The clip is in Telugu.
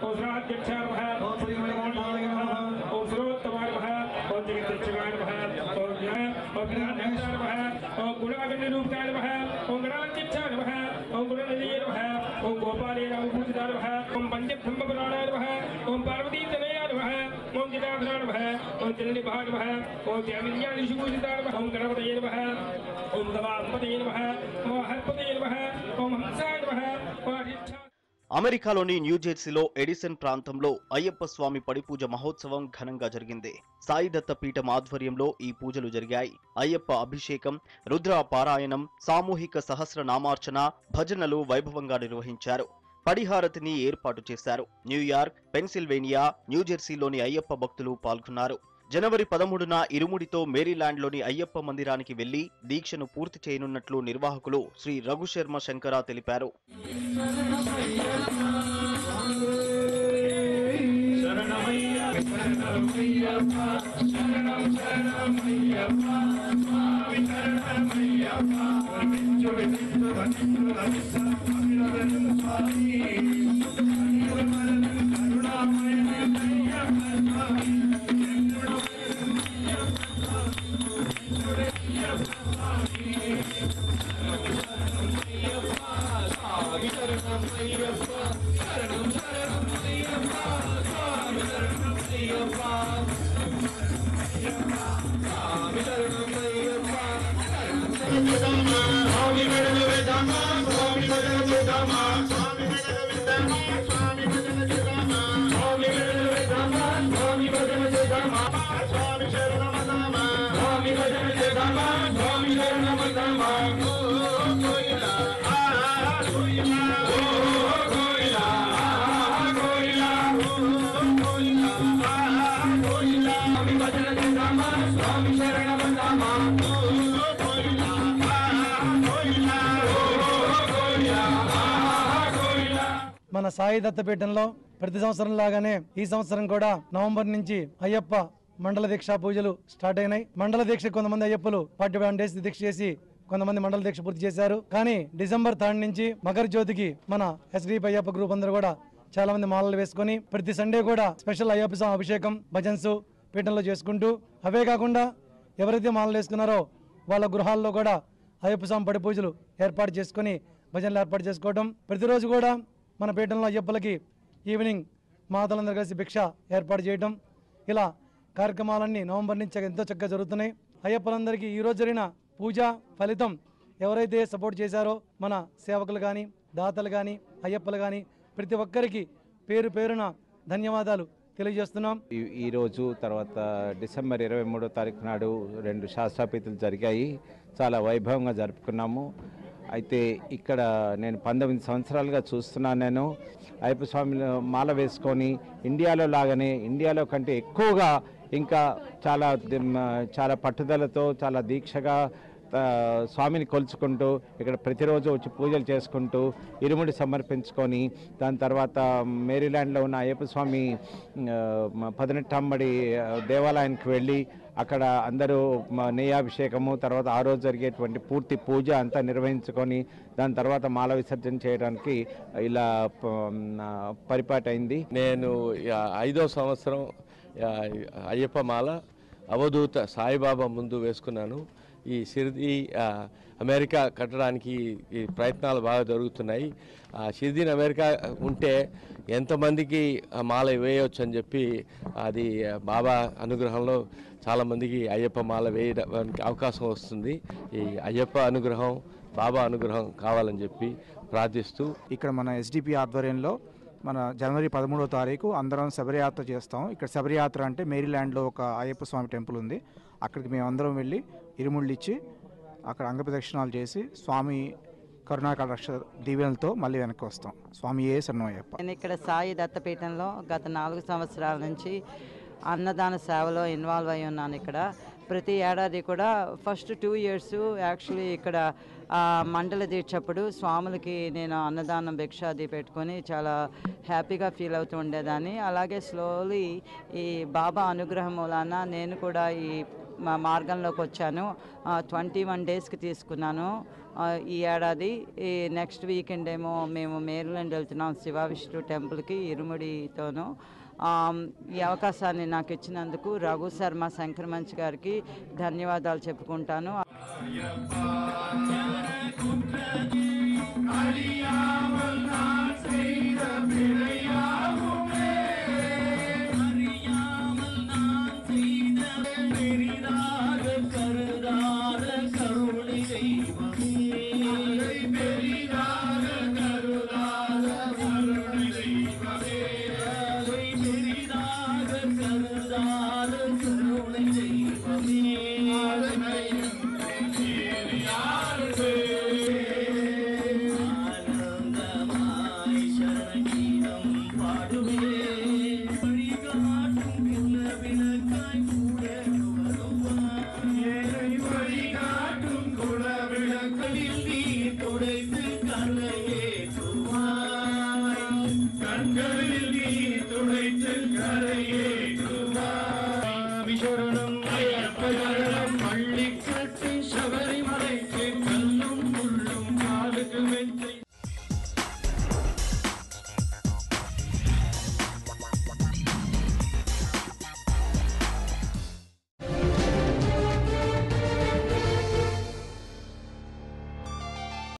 गुजरात जक्षार भारत और तमार भारत और जगत चगार भारत और यह और ग्रहण नक्षार भारत और गुणागण रूपकार भारत और ग्रहण जक्षार भारत और गुण नदीर भारत और गोपाल राम भूतदार भारत ओम पंचम धम्म प्राणार भारत ओम पार्वती तनयार भारत ओम जिलाधरार भारत ओम चंद्र भाग भारत ओम त्यामिल्या ऋषिभूषितार भारत ओम गणपतये भारत ओम दवापतये भारत ओम हरपतये भारत ओम हंसाय भारत అమెరికాలోని న్యూజెర్సీలో ఎడిసన్ ప్రాంతంలో అయ్యప్ప స్వామి పడిపూజ మహోత్సవం ఘనంగా జరిగింది. సాయిదత్త పీఠం ఆధ్వర్యంలో ఈ పూజలు జరిగాయి. అయ్యప్ప అభిషేకం రుద్ర పారాయణం సామూహిక సహస్ర నామార్చన భజనలు వైభవంగా నిర్వహించారు. పడిహారతిని ఏర్పాటు చేశారు. న్యూయార్క్ పెన్సిల్వేనియా న్యూజెర్సీలోని అయ్యప్ప భక్తులు పాల్గొన్నారు. జనవరి పదమూడున ఇరుముడితో మేరీల్యాండ్లోని అయ్యప్ప మందిరానికి వెళ్ళి దీక్షను పూర్తి చేయనున్నట్లు నిర్వాహకులు శ్రీ రఘుశర్మ శంకర తెలిపారు. Come on. మన సాయి దత్తపీఠంలో ప్రతి సంవత్సరం లాగానే ఈ సంవత్సరం కూడా నవంబర్ నుంచి అయ్యప్ప మండల దీక్ష పూజలు స్టార్ట్ అయినాయి. మండల దీక్ష కొంతమంది అయ్యప్పలు ఫార్టీ వన్ డేస్ దీక్ష చేసి కొంతమంది మండల దీక్ష పూర్తి చేశారు. కానీ డిసెంబర్ థర్డ్ నుంచి మకర జ్యోతికి మన ఎస్డిపి అయ్యప్ప గ్రూప్ అందరూ కూడా చాలా మంది మాలలు వేసుకుని ప్రతి సండే కూడా స్పెషల్ అయ్యప్ప స్వామి అభిషేకం భజన్స్ పీఠంలో చేసుకుంటూ అవే కాకుండా ఎవరైతే మాలలు వేసుకున్నారో వాళ్ళ గృహాల్లో కూడా అయ్యప్ప స్వామి పడి పూజలు ఏర్పాటు చేసుకొని భజనలు ఏర్పాటు చేసుకోవడం ప్రతిరోజు కూడా మన పీఠంలో అయ్యప్పలకి ఈవినింగ్ మాతలందరూ కలిసి భిక్ష ఏర్పాటు చేయడం. ఇలా కార్యక్రమాలన్నీ నవంబర్ నుంచి ఎంతో చక్కగా జరుగుతున్నాయి. అయ్యప్పలందరికీ ఈరోజు జరిగిన పూజ ఫలితం ఎవరైతే సపోర్ట్ చేశారో మన సేవకులు కానీ దాతలు కానీ అయ్యప్పలు కానీ ప్రతి ఒక్కరికి పేరు పేరున ధన్యవాదాలు తెలియజేస్తున్నాం. ఈ- ఈరోజు తర్వాత డిసెంబర్ ఇరవై మూడో తారీఖు నాడు రెండు శాస్త్రాపేతలు జరిగాయి. చాలా వైభవంగా జరుపుకున్నాము. అయితే ఇక్కడ నేను పంతొమ్మిది సంవత్సరాలుగా చూస్తున్నాను నేను. అయ్యప్ప స్వామి మాల వేసుకొని ఇండియాలో లాగానే ఇండియాలో కంటే ఎక్కువగా ఇంకా చాలా చాలా పట్టుదలతో చాలా దీక్షగా స్వామిని కొలుచుకుంటూ ఇక్కడ ప్రతిరోజు వచ్చి పూజలు చేసుకుంటూ ఇరుముడి సమర్పించుకొని దాని తర్వాత మేరీల్యాండ్లో ఉన్న అయ్యప్ప స్వామి పదినెట్టమ్మడి దేవాలయానికి వెళ్ళి అక్కడ అందరూ మ- నెయ్యాభిషేకము తర్వాత ఆ రోజు జరిగేటువంటి పూర్తి పూజ అంతా నిర్వహించుకొని దాని తర్వాత మాల విసర్జన చేయడానికి ఇలా పరిపాటైంది నేను ఐదో సంవత్సరం అయ్యప్ప మాల అవధూత సాయిబాబా ముందు వేసుకున్నాను. ఈ సిరిది అమెరికా కట్టడానికి ఈ ప్రయత్నాలు బాగా జరుగుతున్నాయి. ఆ అమెరికా ఉంటే ఎంతమందికి మాల వేయవచ్చు అని చెప్పి అది బాబా అనుగ్రహంలో చాలామందికి అయ్యప్ప మాల వేయడానికి అవకాశం వస్తుంది. ఈ అయ్యప్ప అనుగ్రహం బాబా అనుగ్రహం కావాలని చెప్పి ప్రార్థిస్తూ ఇక్కడ మన ఎస్డిపి ఆధ్వర్యంలో మన జనవరి పదమూడో తారీఖు అందరం శబరియాత్ర చేస్తాం. ఇక్కడ శబరియాత్ర అంటే మేరీల్యాండ్లో ఒక అయ్యప్ప స్వామి టెంపుల్ ఉంది. అక్కడికి మేము అందరం వెళ్ళి ఇరుముళ్ళు ఇచ్చి అక్కడ అంగప్రదక్షిణాలు చేసి స్వామి కరుణాకర రక్ష దీవెనలతో మళ్ళీ వెనక్కి వస్తాం. స్వామి ఏ శరణమయ్యప్ప. నేను ఇక్కడ సాయి దత్తపీఠంలో గత నాలుగు సంవత్సరాల నుంచి అన్నదాన సేవలో ఇన్వాల్వ్ అయి ఉన్నాను ఇక్కడ. ప్రతి ఏడాది కూడా ఫస్ట్ టూ ఇయర్స్ యాక్చువల్లీ ఇక్కడ మండల దీక్షప్పుడు స్వాములకి నేను అన్నదానం భిక్ష అది పెట్టుకొని చాలా హ్యాపీగా ఫీల్ అవుతూ ఉండేదాన్ని. అలాగే స్లోలీ ఈ బాబా అనుగ్రహం మూలాన నేను కూడా ఈ మార్గంలోకి వచ్చాను. ట్వంటీ వన్ డేస్కి తీసుకున్నాను. ఈ ఏడాది ఈ నెక్స్ట్ వీకెండ్ ఏమో మేము మేరులండ్ వెళ్తున్నాం శివ విష్ణు టెంపుల్కి ఇరుముడితోనూ. ఈ అవకాశాన్ని నాకు ఇచ్చినందుకు రఘు శర్మ శంకర్ మంచ్ గారికి ధన్యవాదాలు చెప్పుకుంటాను. you.